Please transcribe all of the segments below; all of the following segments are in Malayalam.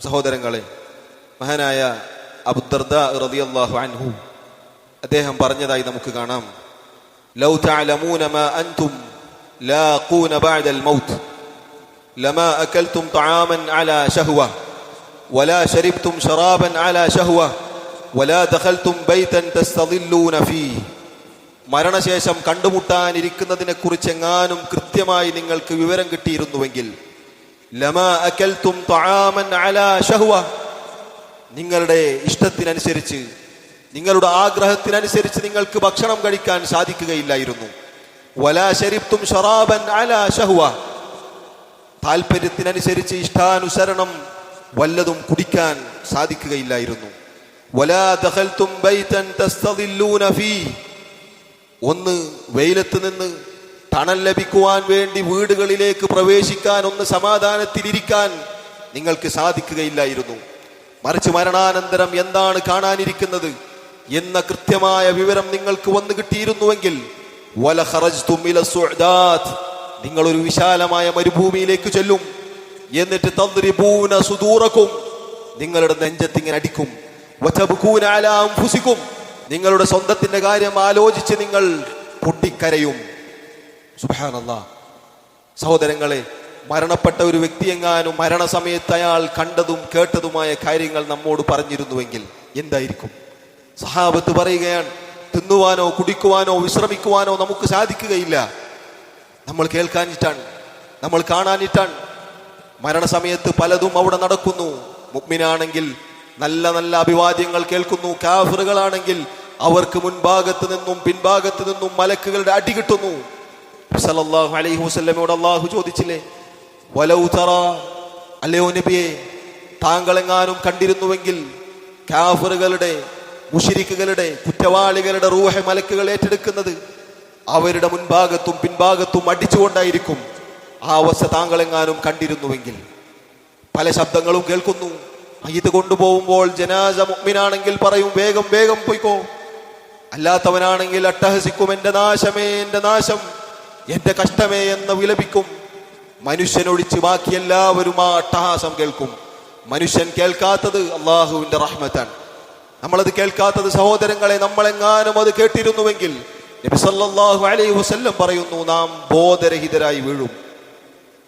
സഹോദരങ്ങളെ മഹാനായ അബുദർദ റളിയല്ലാഹു അൻഹു അദ്ദേഹം പറഞ്ഞതായി നമുക്ക് കാണാം ലൗ തഅലമൂന മാ അൻതും ലാഖൂന ബഅദൽ മൗത്ത് ലമാ അകൽതും തആമൻ അലാ ശഹ്വ ولا شربتم شرابا على شهوة ولا دخلتم بيتا تستظلون فيه മരണശേഷം കണ്ടുമുട്ടാനിരിക്കുന്നതിനെ കുറിച്ച് എങ്ങാനും കൃത്യമായി നിങ്ങൾക്ക് വിവരം കിട്ടിയിരുന്നുവെങ്കിൽ നിങ്ങളുടെ ഇഷ്ടത്തിനനുസരിച്ച് നിങ്ങളുടെ ആഗ്രഹത്തിനനുസരിച്ച് നിങ്ങൾക്ക് ഭക്ഷണം കഴിക്കാൻ സാധിക്കുകയില്ലായിരുന്നു. വലാ ശരിപ്തും ഷറാബൻ അലാ ഷഹുവ താല്പര്യത്തിനനുസരിച്ച് ഇഷ്ടാനുസരണം വല്ലതും കുടിക്കാൻ സാധിക്കുകയില്ലായിരുന്നു. വലാ ദഖൽതും ബൈതൻ തസ്തദില്ലൂന ഫീ. ഒന്ന് വെയിലത്ത് നിന്ന് തണൽ ലഭിക്കുവാൻ വേണ്ടി വീടുകളിലേക്ക് പ്രവേശിക്കാൻ ഒന്ന് സമാധാനത്തിലിരിക്കാൻ നിങ്ങൾക്ക് സാധിക്കുകയില്ലായിരുന്നു. മറിച്ച് മരണാനന്തരം എന്താണ് കാണാനിരിക്കുന്നത് എന്ന കൃത്യമായ വിവരം നിങ്ങൾക്ക് വന്നു കിട്ടിയിരുന്നുവെങ്കിൽ നിങ്ങൾ ഒരു വിശാലമായ മരുഭൂമിയിലേക്ക് ചെല്ലും. എന്നിട്ട് തദ്രിബൂന സുദൂറക്കും നിങ്ങളുടെ നെഞ്ചത്തിങ്ങനെ അടിക്കും. നിങ്ങളുടെ സ്വന്തത്തിന്റെ കാര്യം ആലോചിച്ച് നിങ്ങൾ പൊട്ടിക്കരയും. സുബ്ഹാനല്ലാ. സഹോദരങ്ങളെ മരണപ്പെട്ട ഒരു വ്യക്തിയെങ്ങാനും മരണസമയത്ത് അയാൾ കണ്ടതും കേട്ടതുമായ കാര്യങ്ങൾ നമ്മോട് പറഞ്ഞിരുന്നുവെങ്കിൽ എന്തായിരിക്കും? സഹാബത്ത് പറയുകയാണ് തിന്നുവാനോ കുടിക്കുവാനോ വിശ്രമിക്കുവാനോ നമുക്ക് സാധിക്കുകയില്ല. നമ്മൾ കേൾക്കാനിട്ടാണ് നമ്മൾ കാണാനിട്ടാണ്. മരണസമയത്ത് പലതും അവിടെ നടക്കുന്നു. മുഗ്മിനാണെങ്കിൽ നല്ല നല്ല അഭിവാദ്യങ്ങൾ കേൾക്കുന്നു. കാഫറുകളാണെങ്കിൽ അവർക്ക് മുൻഭാഗത്ത് നിന്നും പിൻഭാഗത്ത് നിന്നും മലക്കുകളുടെ അടി കിട്ടുന്നു. സല്ലല്ലാഹു അലൈഹി വസല്ലമയോട് അള്ളാഹു ചോദിച്ചില്ലേ? വലൗ തറ അല്ലയോ നബിയെ താങ്കളെങ്ങാനും കണ്ടിരുന്നുവെങ്കിൽ കാഫറുകളുടെ മുഷിരിക്കുകളുടെ കുറ്റവാളികളുടെ റൂഹ മലക്കുകൾ ഏറ്റെടുക്കുന്നത് അവരുടെ മുൻഭാഗത്തും പിൻഭാഗത്തും അടിച്ചുകൊണ്ടായിരിക്കും. ആ അവസ്ഥ താങ്കളെങ്ങാനും കണ്ടിരുന്നുവെങ്കിൽ. പല ശബ്ദങ്ങളും കേൾക്കുന്നു. ഇത് കൊണ്ടുപോകുമ്പോൾ ജനാസ മുഗ്മിനാണെങ്കിൽ പറയും വേഗം വേഗം പോയിക്കോ. അല്ലാത്തവനാണെങ്കിൽ അട്ടഹസിക്കും എന്റെ നാശമേ എന്റെ നാശം. എന്റെ കഷ്ടമേ എന്ന് വിലപിക്കും. മനുഷ്യനൊഴിച്ച് ബാക്കി എല്ലാവരും ആ അട്ടഹാസം കേൾക്കും. മനുഷ്യൻ കേൾക്കാത്തത് അള്ളാഹുവിന്റെ റഹ്മത്താണ്. നമ്മളത് കേൾക്കാത്തത് സഹോദരങ്ങളെ നമ്മളെങ്ങാനും അത് കേട്ടിരുന്നുവെങ്കിൽ നബി സല്ലല്ലാഹു അലൈഹി വസല്ലം പറയുന്നു നാം ബോധരഹിതരായി വീഴും.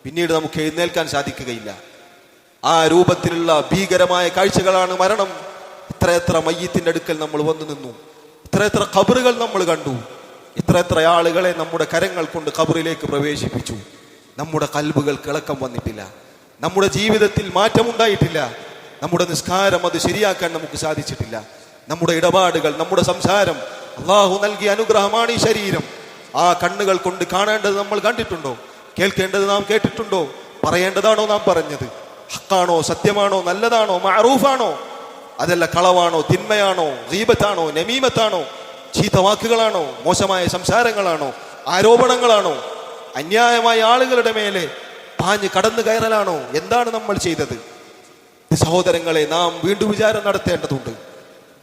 പിന്നീട് നമുക്ക് എഴുന്നേൽക്കാൻ സാധിക്കുകയില്ല. ആ രൂപത്തിലുള്ള ഭീകരമായ കാഴ്ചകളാണ് മരണം. ഇത്രയെത്ര മയ്യത്തിന്റെ അടുക്കൽ നമ്മൾ വന്നു നിന്നു. ഇത്രയെത്ര ഖബറുകൾ നമ്മൾ കണ്ടു. ഇത്രയെത്ര ആളുകളെ നമ്മുടെ കരങ്ങൾ കൊണ്ട് കബറിലേക്ക് പ്രവേശിപ്പിച്ചു. നമ്മുടെ കൽബുകൾ കിളക്കം വന്നിട്ടില്ല. നമ്മുടെ ജീവിതത്തിൽ മാറ്റമുണ്ടായിട്ടില്ല. നമ്മുടെ നിസ്കാരം അത് ശരിയാക്കാൻ നമുക്ക് സാധിച്ചിട്ടില്ല. നമ്മുടെ ഇടപാടുകൾ നമ്മുടെ സംസാരം അള്ളാഹു നൽകിയ അനുഗ്രഹമാണ് ഈ ശരീരം. ആ കണ്ണുകൾ കൊണ്ട് കാണേണ്ടത് നമ്മൾ കണ്ടിട്ടുണ്ടോ? കേൾക്കേണ്ടത് നാം കേട്ടിട്ടുണ്ടോ? പറയേണ്ടതാണോ നാം പറഞ്ഞത്? ഹക്കാണോ സത്യമാണോ നല്ലതാണോ മാറൂഫാണോ അതല്ല കളവാണോ തിന്മയാണോ ദീപത്താണോ നമീമത്താണോ? ചീത്ത വാക്കുകളാണോ മോശമായ സംസാരങ്ങളാണോ? ആരോപണങ്ങളാണോ? അന്യായമായ ആളുകളുടെ മേലെ പാഞ്ഞ് കടന്നു കയറലാണോ? എന്താണ് നമ്മൾ ചെയ്തത്? സഹോദരങ്ങളെ നാം വീണ്ടും വിചാരം നടത്തേണ്ടതുണ്ട്.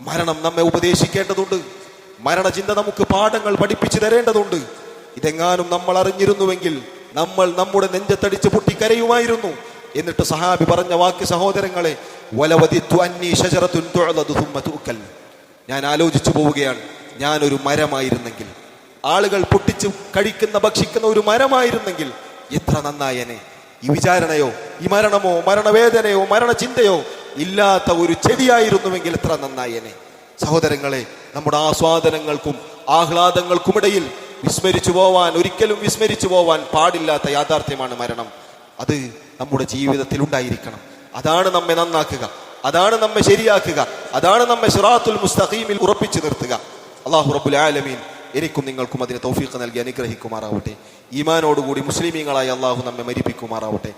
മരണം നമ്മെ ഉപദേശിക്കേണ്ടതുണ്ട്. മരണചിന്ത നമുക്ക് പാഠങ്ങൾ പഠിപ്പിച്ചു തരേണ്ടതുണ്ട്. ഇതെങ്ങാനും നമ്മൾ അറിഞ്ഞിരുന്നുവെങ്കിൽ നമ്മൾ നമ്മുടെ നെഞ്ചത്തടിച്ച് പൊട്ടിക്കരയുമായിരുന്നു. എന്നിട്ട് സഹാബി പറഞ്ഞ വാക്ക് സഹോദരങ്ങളെ തുഅക്കൽ. ഞാൻ ആലോചിച്ചു പോവുകയാണ്. ഞാനൊരു മരമായിരുന്നെങ്കിൽ ആളുകൾ പൊട്ടിച്ച് കഴിക്കുന്ന ഭക്ഷിക്കുന്ന ഒരു മരമായിരുന്നെങ്കിൽ എത്ര നന്നായനെ ഈ വിചാരണയോ ഈ മരണമോ മരണവേദനയോ മരണചിന്തയോ ഇല്ലാത്ത ഒരു ചെടിയായിരുന്നുവെങ്കിൽ എത്ര നന്നായനെ സഹോദരങ്ങളെ നമ്മുടെ ആസ്വാദനങ്ങൾക്കും ആഹ്ലാദങ്ങൾക്കുമിടയിൽ വിസ്മരിച്ചു പോവാൻ ഒരിക്കലും വിസ്മരിച്ചു പോവാൻ പാടില്ലാത്ത യാഥാർത്ഥ്യമാണ് മരണം. അത് നമ്മുടെ ജീവിതത്തിൽ ഉണ്ടായിരിക്കണം. അതാണ് നമ്മെ നന്നാക്കുക. അതാണ് നമ്മെ ശരിയാക്കുക. അതാണ് നമ്മെ സിറാത്തുൽ മുസ്തഖീമിൽ ഉറപ്പിച്ചു നിർത്തുക. അള്ളാഹു റബുൽ ആലമീൻ എനിക്കും നിങ്ങൾക്കും അതിന് തൗഫീഖ് നൽകി അനുഗ്രഹിക്കുമാറാവട്ടെ. ഈമാനോടുകൂടി മുസ്ലിമീങ്ങളായി അള്ളാഹു നമ്മെ മരിപ്പിക്കുമാറാവട്ടെ.